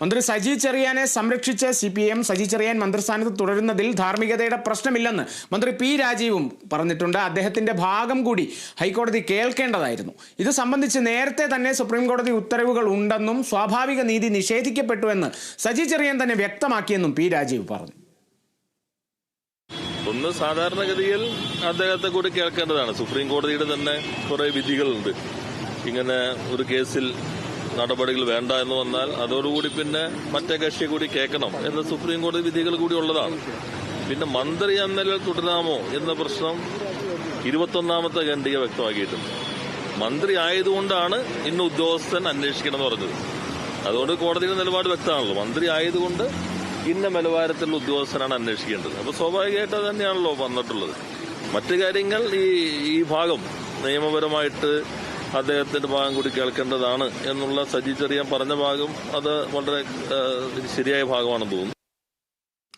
മന്ത്രി സജി ചെറിയാനെ സംരക്ഷിച്ച C P M Saji Cheriyan മന്ത്രിസ്ഥാനത്ത് തുടരുന്നതിൽ ധാർമ്മികതയുടെ പ്രശ്നമില്ലെന്ന് മന്ത്രി പി രാജീവും പറഞ്ഞിട്ടുണ്ട്. അദ്ദേഹത്തിന്റെ ഭാഗം കൂടി ഹൈക്കോടതി കേൾക്കേണ്ടതായിരുന്നു. ഇത് സംബന്ധിച്ച് നേരത്തെ തന്നെ സുപ്രീം കോടതി ഉത്തരവുകൾ ഉണ്ടെന്നും സ്വാഭാവിക നീതി നിഷേധിക്കപ്പെട്ടുവെന്ന് സജി ചെറിയാൻ തന്നെ വ്യക്തമാക്കിയെന്നും പി രാജീവ് പറഞ്ഞു. ഒന്ന് സാധാരണഗതിയിൽ അദ്ദേഹത്തെ കൂടി കേൾക്കേണ്ടതാണ്. സുപ്രീം കോടതിയുടെ തന്നെ കുറെ വിധികളുണ്ട്. ഇങ്ങനെ ഒരു കേസിൽ നടപടികൾ വേണ്ട എന്ന് വന്നാൽ അതോടുകൂടി പിന്നെ മറ്റേ കക്ഷിയെ കൂടി കേൾക്കണം എന്ന സുപ്രീം കോടതി വിധികൾ കൂടി ഉള്ളതാണ്. പിന്നെ മന്ത്രി എന്ന നിലയിൽ തുടരാമോ എന്ന പ്രശ്നം ഇരുപത്തൊന്നാമത്തെ ഖണ്ഡിക വ്യക്തമാക്കിയിട്ടുണ്ട്. മന്ത്രി ആയതുകൊണ്ടാണ് ഇന്ന് ഉദ്യോഗസ്ഥൻ അന്വേഷിക്കണമെന്ന് പറഞ്ഞത്. അതുകൊണ്ട് കോടതിയുടെ നിലപാട് വ്യക്തമാണല്ലോ. മന്ത്രി ആയതുകൊണ്ട് ഇന്ന നിലവാരത്തിലുള്ള ഉദ്യോഗസ്ഥനാണ് അന്വേഷിക്കേണ്ടത്. അപ്പൊ സ്വാഭാവികമായിട്ട് അത് തന്നെയാണല്ലോ വന്നിട്ടുള്ളത്. മറ്റു കാര്യങ്ങൾ ഈ ഈ ഭാഗം നിയമപരമായിട്ട് അദ്ദേഹത്തിന്റെ ഭാഗം കൂടി കേൾക്കേണ്ടതാണ് എന്നുള്ള സജി ചെറിയാൻ പറഞ്ഞ ഭാഗം അത് വളരെ ശരിയായ ഭാഗമാണെന്ന് തോന്നുന്നു.